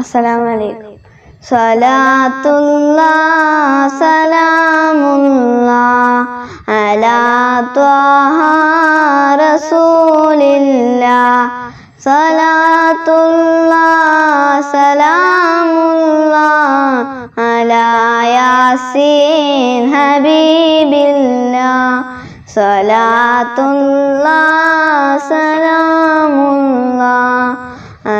അസ്സലാമു അലൈക്കും സലാത്തുല്ലാ സലാമുല്ലാ അലാ ത്വഹ റസൂലില്ലാ. സലാത്തുല്ലാ സലാമുല്ലാ അലാ യാസീൻ ഹബീബില്ലാ. സലാത്തുല്ലാ സലാമുല്ലാ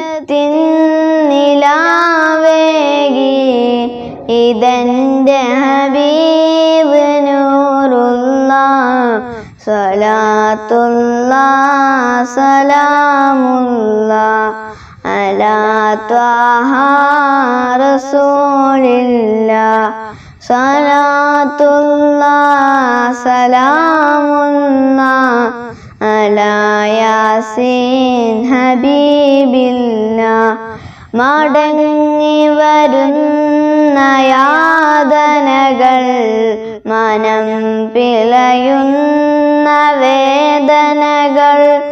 ഹിദായത്തിൻ നിലാവേകി ഇതെന്റെ ഹബീബ് നൂറുള്ള സ്വലാത്തുള്ള സലാമുള്ള അലാ സലാത്തുള്ള സലാമുള്ള അലാ ഹബീബില്ല. മടങ്ങി വരുന്ന യാതനകൾ മനം പിളയുന്ന വേദനകൾ.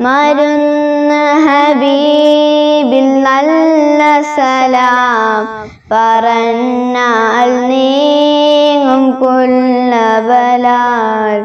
മരുന്ന് ഹബീബിൽ നല്ല സലാം. പറഞ്ഞാൽ നീങ്ങും കൊല്ലബലാൽ.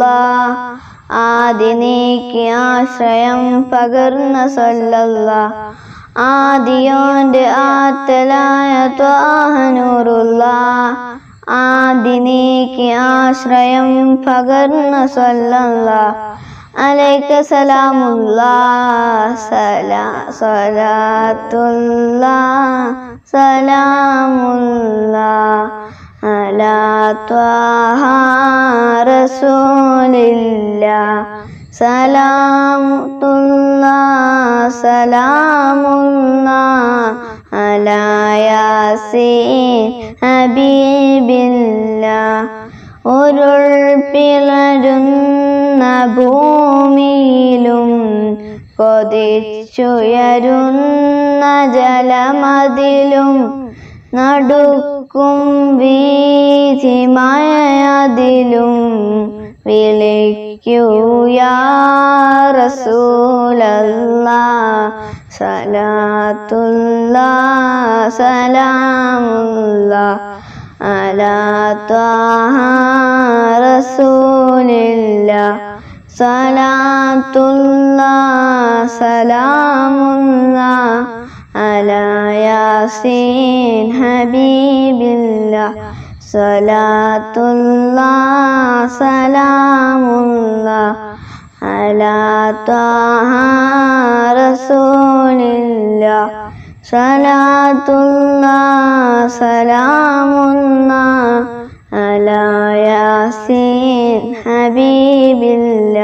ആദി ആശ്രയം പകർന്ന സല്ലല്ല. ആദിയോന്റെ ആത്തലായ ത്വാഹനൂറുള്ള ആദി നീക്കി ആശ്രയം പകർന്ന സല്ലല്ല. അലൈക്ക സലാമുള്ള സലാ സലാത്തുള്ള സലാമുള്ള അലാ ത്വാഹ റസൂലില്ല. സലാമുള്ള സലാമുള്ള അലാ അബീബില്ല ഹബീബില്ല. ഉരുൾ പിളരുന്ന ഭൂമിയിലും കൊതിച്ചുയരുന്ന ജലമതിലും നടുക്കും വീതിമയതിലും വിളിക്കൂയാ സലാത്തുല്ല സലാമുല്ല. അലാത്തസൂലില്ല അലാ ത്വഹ റസൂലില്ല. സലാത്തുല്ലാ സലാമുല്ലാ. അലാ യാസീൻ ഹബീബില്ല. സലാത്തുള്ള സലാമുള്ള അലാ ത്വഹ സലാത്തുള്ള സലാമുള്ള അലാ യാസീൻ ഹബീബില്ല